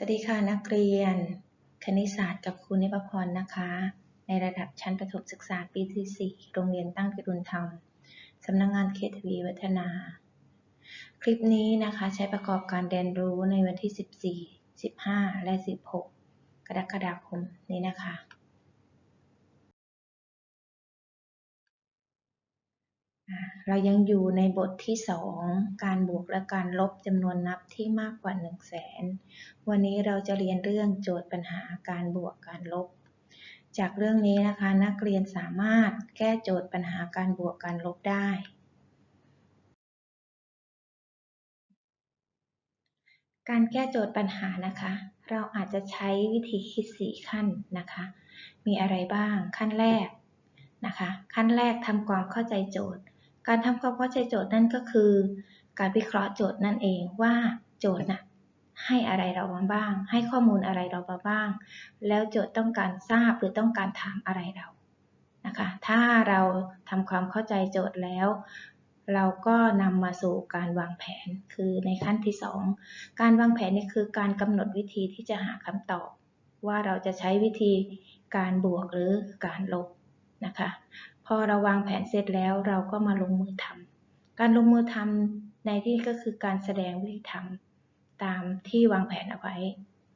สวัสดีค่ะนักเรียน คณิตศาสตร์กับครูนิพพรนะคะ ในระดับชั้นประถมศึกษาปีที่ 4 โรงเรียนตั้งพิรุณธรรม สำนักงงานเขตทวีวัฒนา คลิปนี้นะคะใช้ประกอบการเรียนรู้ในวันที่ 14 15 และ 16 กรกฎาคมนี้นะคะ เรายังอยู่ในบทที่ 2 การบวกและการลบจำนวนนับที่มากกว่า 1 0 0 0 0แสนวันนี้เราจะเรียนเรื่องโจทย์ปัญหาการบวกการลบ จากเรื่องนี้นะคะนักเรียนสามารถแก้โจทย์ปัญหาการบวกการลบได้ การแก้โจทย์ปัญหานะคะ เราอาจจะใช้วิธีคิด 4 ขั้นนะคะ มีอะไรบ้างขั้นแรกนะคะ ขั้นแรกทำความเข้าใจโจทย์ การทำความเข้าใจโจทย์นั่นก็คือ การวิเคราะห์โจทย์นั่นเองว่าโจทย์น่ะให้อะไรเราบ้าง ให้ข้อมูลอะไรเราบ้าง แล้วโจทย์ต้องการทราบหรือต้องการถามอะไรเรานะคะ ถ้าเราทำความเข้าใจโจทย์แล้ว เราก็นำมาสู่การวางแผนคือในขั้นที่ 2 การวางแผนนี่คือการกำหนดวิธีที่จะหาคำตอบ ว่าเราจะใช้วิธีการบวกหรือการลบนะคะ พอเราวางแผนเสร็จแล้วเราก็มาลงมือทำการลงมือทำในที่ก็คือการแสดงวิธีทำตามที่วางแผนเอาไว้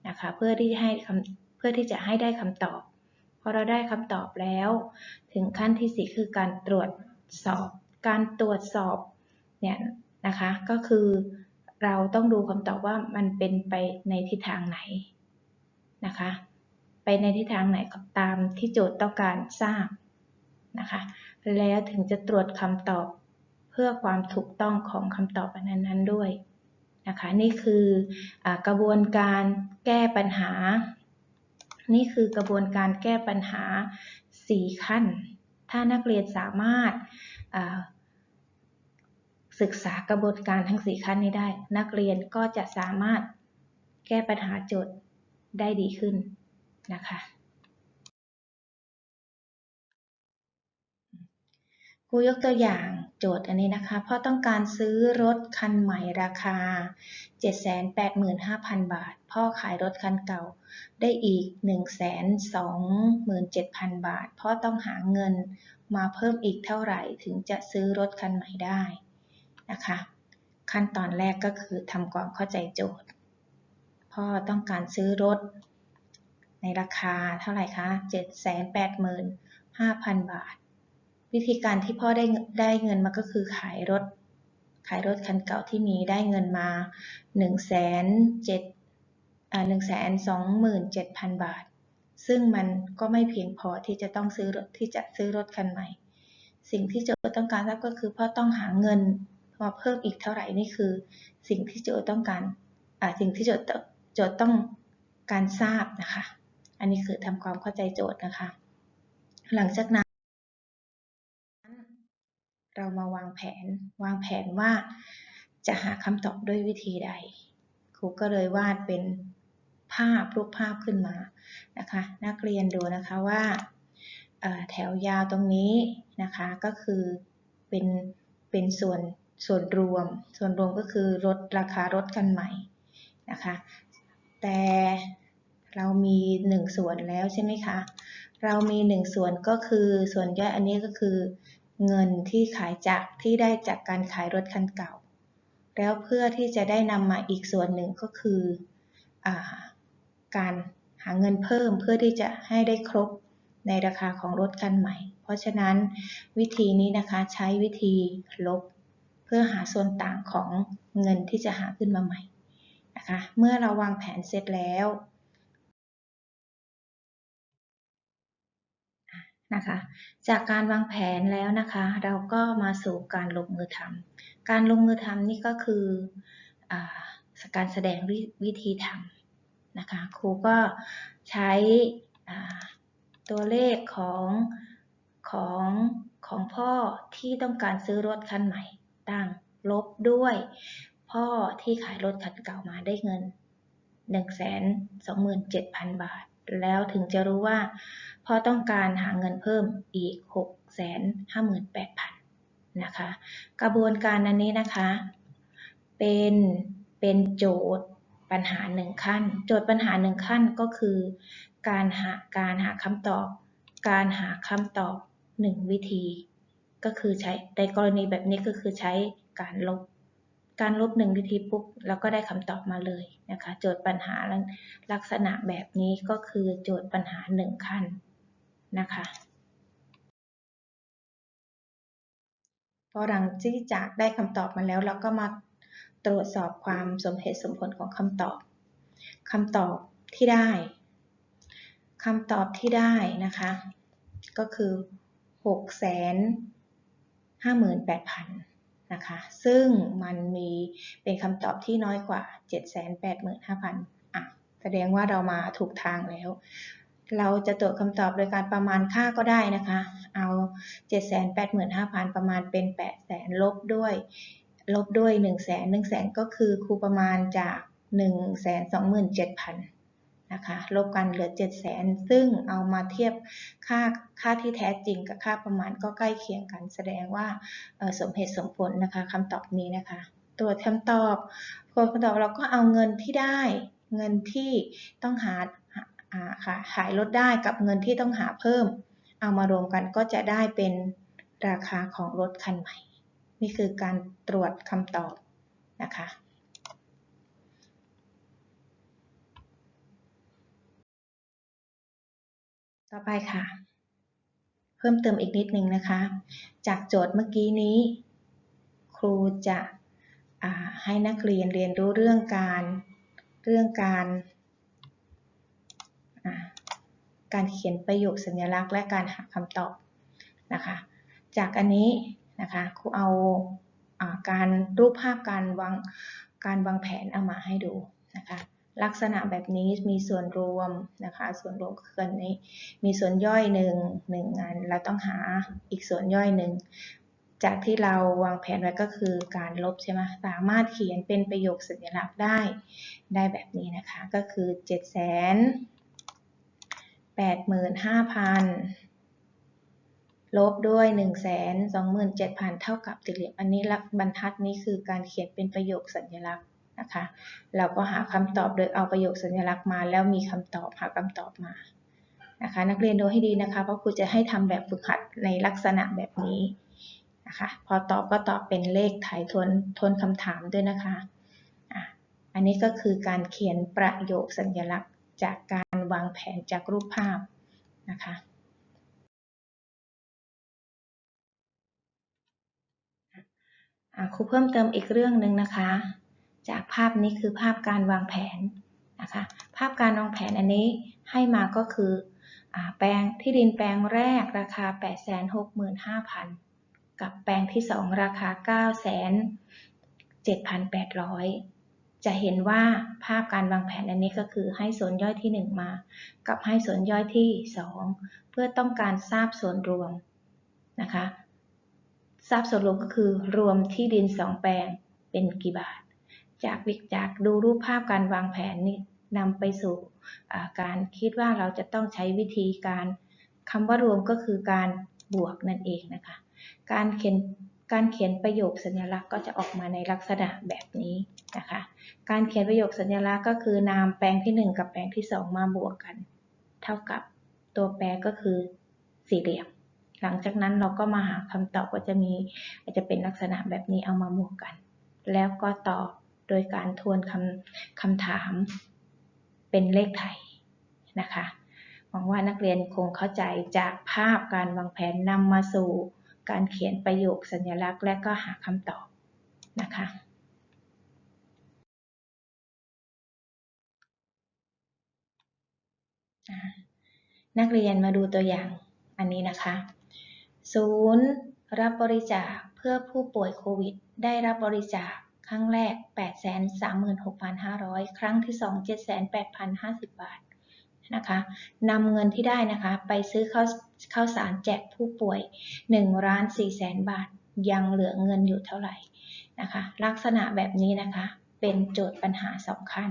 นะคะเพื่อที่ให้คำเพื่อที่จะให้ได้คำตอบ พอเราได้คำตอบแล้ว ถึงขั้นที่ 4 คือการตรวจสอบ การตรวจสอบเนี่ยนะคะก็คือเราต้องดูคำตอบว่ามันเป็นไปในทิศทางไหนนะคะ ไปในทิศทางไหนตามที่โจทย์ต้องการทราบ นะคะ แล้วถึงจะตรวจคำตอบเพื่อความถูกต้องของคำตอบนั้นๆด้วยนะคะ นี่คืออกระบวนการแก้ปัญหา นี่คือกระบวนการแก้ปัญหา 4 ขั้น ถ้านักเรียนสามารถศึกษากระบวนการทั้ง 4 ขั้นนี้ได้ นักเรียนก็จะสามารถแก้ปัญหาโจทย์ได้ดีขึ้นนะคะ รูยกตัวอย่างโจทย์อันนี้นะคะพราะต้องการซื้อรถคันใหม่ราคา 785,000 บาท พ่อขายรถคันเก่าได้อีก 127,000 บาทพราะต้องหาเงินมาเพิ่มอีกเท่าไหร่ถึงจะซื้อรถคันใหม่ได้นะคะ ขั้นตอนแรกก็คือทำความเข้าใจโจทย์ พ่อต้องการซื้อรถ ในราคาเท่าไหร่คะ 785,000 บาท วิธีการที่พ่อได้ได้เงินมาก็คือขายรถ ขายรถคันเก่าที่มีได้เงินมา1นึ่งแสนเจ็ดหนึ่งแสนสองหมื่นเจ็ดพันบาท ซึ่งมันก็ไม่เพียงพอที่จะต้องซื้อรถที่จะซื้อรถคันใหม่ สิ่งที่โจทย์ต้องการทราบก็คือพ่อต้องหาเงินมาเพิ่มอีกเท่าไหร่นี่คือ สิ่งที่โจทย์ต้องการสิ่งที่โจโจทย์ต้องการทราบนะคะ อันนี้คือทำความเข้าใจโจทย์นะคะ หลังจากนั้น เรามาวางแผน วางแผนว่าจะหาคำตอบด้วยวิธีใด ครูก็เลยวาดเป็นภาพรูปภาพขึ้นมานะคะ นักเรียนดูนะคะว่าแถวยาวตรงนี้นะคะก็คือเป็นเป็นส่วนส่วนรวม ส่วนรวมก็คือลดราคารถกันใหม่นะคะ แต่เรามีหนึ่งส่วนแล้วใช่ไหมคะ เรามีหนึ่งส่วนก็คือส่วนย่อยอันนี้ก็คือ เงินที่ขายจากที่ได้จากการขายรถคันเก่า แล้วเพื่อที่จะได้นำมาอีกส่วนหนึ่งก็คืออการหาเงินเพิ่มเพื่อที่จะให้ได้ครบในราคาของรถคันใหม่ เพราะฉะนั้นวิธีนี้นะคะใช้วิธีลบ เพื่อหาส่วนต่างของเงินที่จะหาขึ้นมาใหม่นะคะ เมื่อเราวางแผนเสร็จแล้ว นะคะ จากการวางแผนแล้วนะคะ เราก็มาสู่การลงมือทำการลงมือทำนี่ก็คืออการแสดงวิธีทำนะคะ ครูก็ใช้ตัวเลขของของของพ่อที่ต้องการซื้อรถคันใหม่ตั้งลบด้วย พ่อที่ขายรถคันเก่ามาได้เงิน 127,000 บาท แล้วถึงจะรู้ว่า เพราะต้องการหาเงินเพิ่มอีก 658,000นะคะ กระบวนการอันนี้นะคะ เป็นเป็นโจทย์ปัญหาหนึ่งขั้น โจทย์ปัญหาหนึ่งขั้นก็คือ การหาการหาคำตอบ การหาคำตอบหนึ่งวิธี ก็คือใช้ในกรณีแบบนี้ก็คือใช้การลบการลบหนึ่งวิธีปุ๊บแล้วก็ได้คำตอบมาเลยนะคะ โจทย์ปัญหาลักษณะแบบนี้ก็คือโจทย์ปัญหาหนึ่งขั้น นะคะพอหลังที่จากได้คำตอบมาแล้ว เราก็มาตรวจสอบความสมเหตุสมผลของคำตอบคำตอบที่ได้คำตอบที่ได้นะคะ ก็คือ6แสน58,000 นะคะ ซึ่งมันมีเป็นคำตอบที่น้อยกว่า 785,000 อะ แสดงว่าเรามาถูกทางแล้ว เราจะตรวจคำตอบโดยการประมาณค่าก็ได้นะคะ เอา 785,000 ประมาณเป็น 800,000 ลบด้วย ลบด้วย 1 0 0 0 0 0 1 0 0 0 0ก็คือครูประมาณจาก 127,000นะคะลบกันเหลือ 700,000ซึ่งเอามาเทียบค่าค่าที่แท้จริงกับค่าประมาณก็ใกล้เคียงกัน แสดงว่าสมเหตุสมผลนะคะคำตอบนี้นะคะ ตรวจคำตอบตรวจคำตอบเราก็เอาเงินที่ได้ เงินที่ต้องหา ค่ะขายลดได้กับเงินที่ต้องหาเพิ่ม เอามารวมกันก็จะได้เป็นราคาของรถคันใหม่ นี่คือการตรวจคำตอบนะคะต่อไปค่ะ เพิ่มเติมอีกนิดนึงนะคะ จากโจทย์เมื่อกี้นี้ ครูจะให้นักเรียนเรียนรู้เรื่องการเรื่องการ การเขียนประโยคสัญลักษณ์และการหาคำตอบนะคะ จากอันนี้นะคะครูเอาอาการรูปภาพการวางการวางแผนเอามาให้ดูนะคะลักษณะแบบนี้มีส่วนรวมนะคะ ส่วนรวมคืออันนี้ มีส่วนย่อยหนึ่งหนึ่งอันเราต้องหาอีกส่วนย่อยหนึ่งจากที่เราวางแผนไว้ก็คือการลบใช่ไหมสามารถเขียนเป็นประโยคสัญลักษณ์ได้ได้แบบนี้นะคะ ก็คือ 7 0 0 0 0 85,000ลบด้วย127,000เท่ากับติเหลี่ยม อันนี้ลักบรรทัดนี้คือการเขียนเป็นประโยคสัญลักษณ์นะคะ เราก็หาคำตอบโดยเอาประโยคสัญลักษณ์มา แล้วมีคำตอบหาคำตอบมานะคะ นักเรียนดูให้ดีนะคะ เพราะครูจะให้ทำแบบฝึกหัดในลักษณะแบบนี้นะคะ พอตอบก็ตอบเป็นเลขถ่ายทวนทวนคำถามด้วยนะคะอันนี้ก็คือการเขียนประโยคสัญลักษณ์ จากการวางแผนจากรูปภาพนะคะครูเพิ่มเติมอีกเรื่องหนึ่งนะคะ จากภาพนี้คือภาพการวางแผนนะคะภาพการวางแผนอันนี้ให้มาก็คืออแปลงที่ดินแปลงแรกราคา 865,000 กับแปลงที่ 2 ราคา 9,7,800 จะเห็นว่าภาพการวางแผนอันนี้ก็คือให้ส่วนย่อยที่ 1 มา กับให้ส่วนย่อยที่ 2 เพื่อต้องการทราบส่วนรวมนะคะทราบส่วนรวมก็คือรวมที่ดิน 2 แปลงเป็นกี่บาท จากวิจากดูรูปภาพการวางแผนนี่นำไปสู่การคิดว่าเราจะต้องใช้วิธีการคำว่ารวมก็คือการบวกนั่นเองนะคะ การเขียนการเขียนประโยคสัญลักษณ์ก็จะออกมาในลักษณะแบบนี้ นะคะ การเขียนประโยคสัญลักษณ์ก็คือนามแปลงที่ 1 กับแปลงที่ 2 มาบวกกัน เท่ากับตัวแปรก็คือสี่เหลี่ยม หลังจากนั้นเราก็มาหาคำตอบก็จะมีอาจจะเป็นลักษณะแบบนี้เอามาบวกกัน แล้วก็ตอบโดยการทวนคำคำถามเป็นเลขไทยนะคะหวังว่านักเรียนคงเข้าใจจากภาพการวางแผนนำมาสู่การเขียนประโยคสัญลักษณ์และก็หาคำตอบนะคะ นักเรียนมาดูตัวอย่างอันนี้นะคะ ศูนย์รับบริจาคเพื่อผู้ป่วยโควิด ได้รับบริจาคครั้งแรก 836,500 ครั้งที่ 2 78,050 บาทนะคะนำเงินที่ได้นะคะไปซื้อข้าวข้าวสารแจกผู้ป่วย1ล้าน4แสนบาท ยังเหลือเงินอยู่เท่าไหร่นะคะ ลักษณะแบบนี้นะคะ เป็นโจทย์ปัญหาสองขั้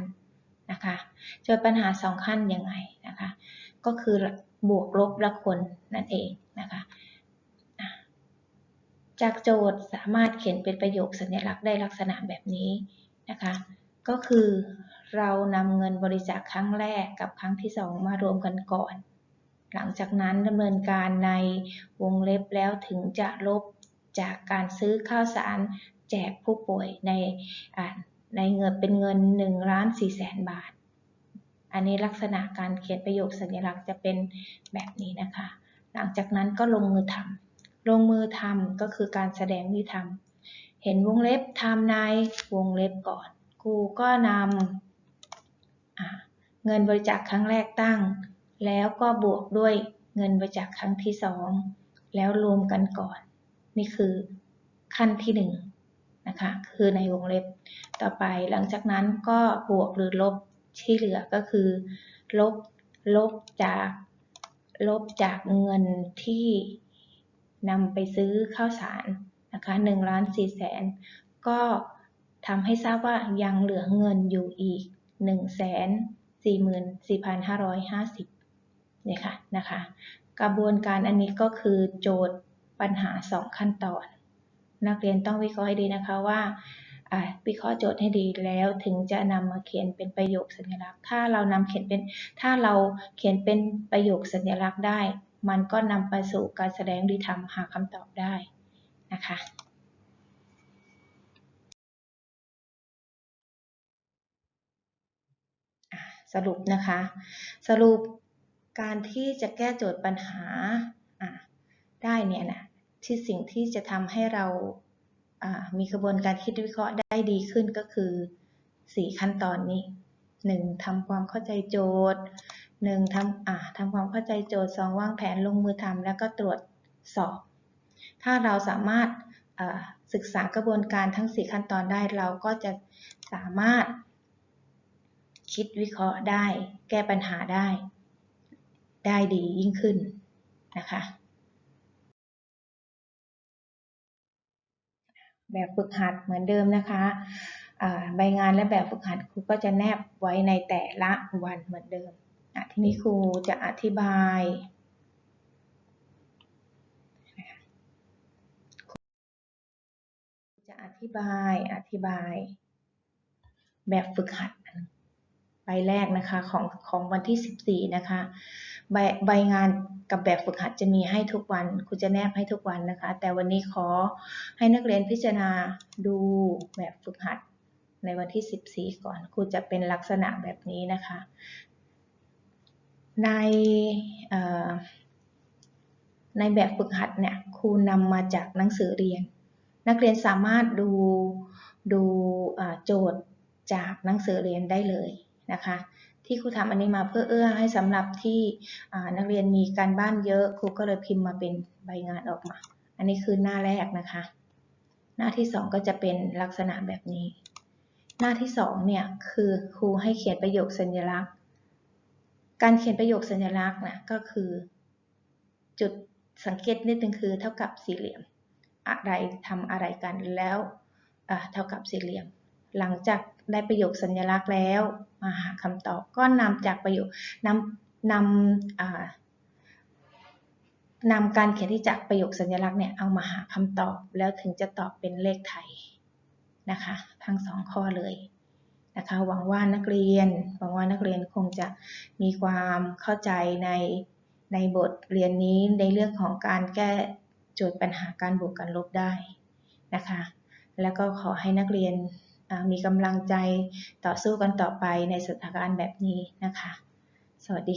นะคะโจทย์ปัญหาสองขั้นยังไงนะคะ ก็คือบวกลบละคนนั่นเองนะคะจากโจทย์สามารถเขียนเป็นประโยคสัญลักษณ์ได้ลักษณะแบบนี้นะคะ ก็คือเรานำเงินบริจาคครั้งแรกกับครั้งที่สองมารวมกันก่อน หลังจากนั้นดำเนินการในวงเล็บแล้วถึงจะลบจากการซื้อข้าวสารแจกผู้ป่วยในอ่า ในเงินเป็นเงิน1ล้าน4แสนบาท อันนี้ลักษณะการเขียนประโยคสัญลักษณ์จะเป็นแบบนี้นะคะ หลังจากนั้นก็ลงมือทำลงมือทำก็คือการแสดงวิธีทำเห็นวงเล็บทำในวงเล็บก่อนครูก็นำเงินบริจาคครั้งแรกตั้ง แล้วก็บวกด้วยเงินบริจาคครั้งที่สองแล้วรวมกันก่อน นี่คือขั้นที่หนึ่ง นะคะ คือในวงเล็บต่อไปหลังจากนั้นก็บวกหรือลบที่เหลือก็คือ ลบลบจากลบจากเงินที่นำไปซื้อข้าวสารนะคะ1ล้าน4แสนก็ทำให้ทราบว่ายังเหลือเงินอยู่อีก1แสน44,550เนี่ยค่ะนะคะ กระบวนการอันนี้ก็คือโจทย์ปัญหา2ขั้นตอน นักเรียนต้องวิเคราะห์ให้ดีนะคะว่าวิเคราะห์โจทย์ให้ดีแล้วถึงจะนำมาเขียนเป็นประโยคสัญลักษณ์ ถ้าเรานำเขียนเป็นถ้าเราเขียนเป็นประโยคสัญลักษณ์ได้ มันก็นำไปสู่การแสดงวิธีทำหาคำตอบได้นะคะสรุปนะคะ สรุปการที่จะแก้โจทย์ปัญหาได้เนี่ยนะ ที่สิ่งที่จะทำให้เรามีกระบวนการคิดวิเคราะห์ได้ดีขึ้นก็คือ 4 ขั้นตอนนี้ 1. ทำความเข้าใจโจทย์ 1. ทำอ่าทำความเข้าใจโจทย์ 2. วางแผนลงมือทำแล้วก็ตรวจสอบ ถ้าเราสามารถศึกษากระบวนการทั้ง 4 ขั้นตอนได้เราก็จะสามารถ คิดวิเคราะห์ได้ แก้ปัญหาได้ ได้ดียิ่งขึ้นนะคะ แบบฝึกหัดเหมือนเดิมนะคะใบงานและแบบฝึกหัดครูก็จะแนบไว้ในแต่ละวันเหมือนเดิมทีนี้ครูจะอธิบายจะอธิบายอธิบาย แบบฝึกหัด แรกนะคะของของวันที่ 14 นะคะ ใบใบงานกับแบบฝึกหัดจะมีให้ทุกวันครูจะแนบให้ทุกวันนะคะ แต่วันนี้ขอให้นักเรียนพิจารณาดูแบบฝึกหัดในวันที่ 14 ก่อนครูจะเป็นลักษณะแบบนี้นะคะ ในในแบบฝึกหัดเนี่ยครูนำมาจากหนังสือเรียน นักเรียนสามารถดูดูโจทย์จากหนังสือเรียนได้เลย นะคะ ที่ครูทำอันนี้มาเพื่อเอื้อให้สำหรับที่นักเรียนมีการบ้านเยอะครูก็เลยพิมพ์มาเป็นใบงานออกมา อันนี้คือหน้าแรกนะคะ หน้าที่สองก็จะเป็นลักษณะแบบนี้ หน้าที่สองเนี่ยคือครูให้เขียนประโยคสัญลักษณ์ การเขียนประโยคสัญลักษณ์นะก็คือ จุดสังเกตนิดนึงคือเท่ากับสี่เหลี่ยม อะไรทำอะไรกันแล้วเท่ากับสี่เหลี่ยม หลังจาก ได้ประโยคสัญลักษณ์แล้ว มาหาคำตอบก็นำจากประโยคนำนำนำการเขียนที่จากประโยคสัญลักษณ์เนี่ยเอามาหาคำตอบแล้วถึงจะตอบเป็นเลขไทยนะคะทั้งสองข้อเลยนะคะหวังว่านักเรียนหวังว่านักเรียนคงจะมีความเข้าใจในในบทเรียนนี้ในเรื่องของการแก้โจทย์ปัญหาการบวกกันลบได้นะคะ แล้วก็ขอให้นักเรียน มีกำลังใจต่อสู้กันต่อไปในสถานการณ์แบบนี้นะคะ สวัสดี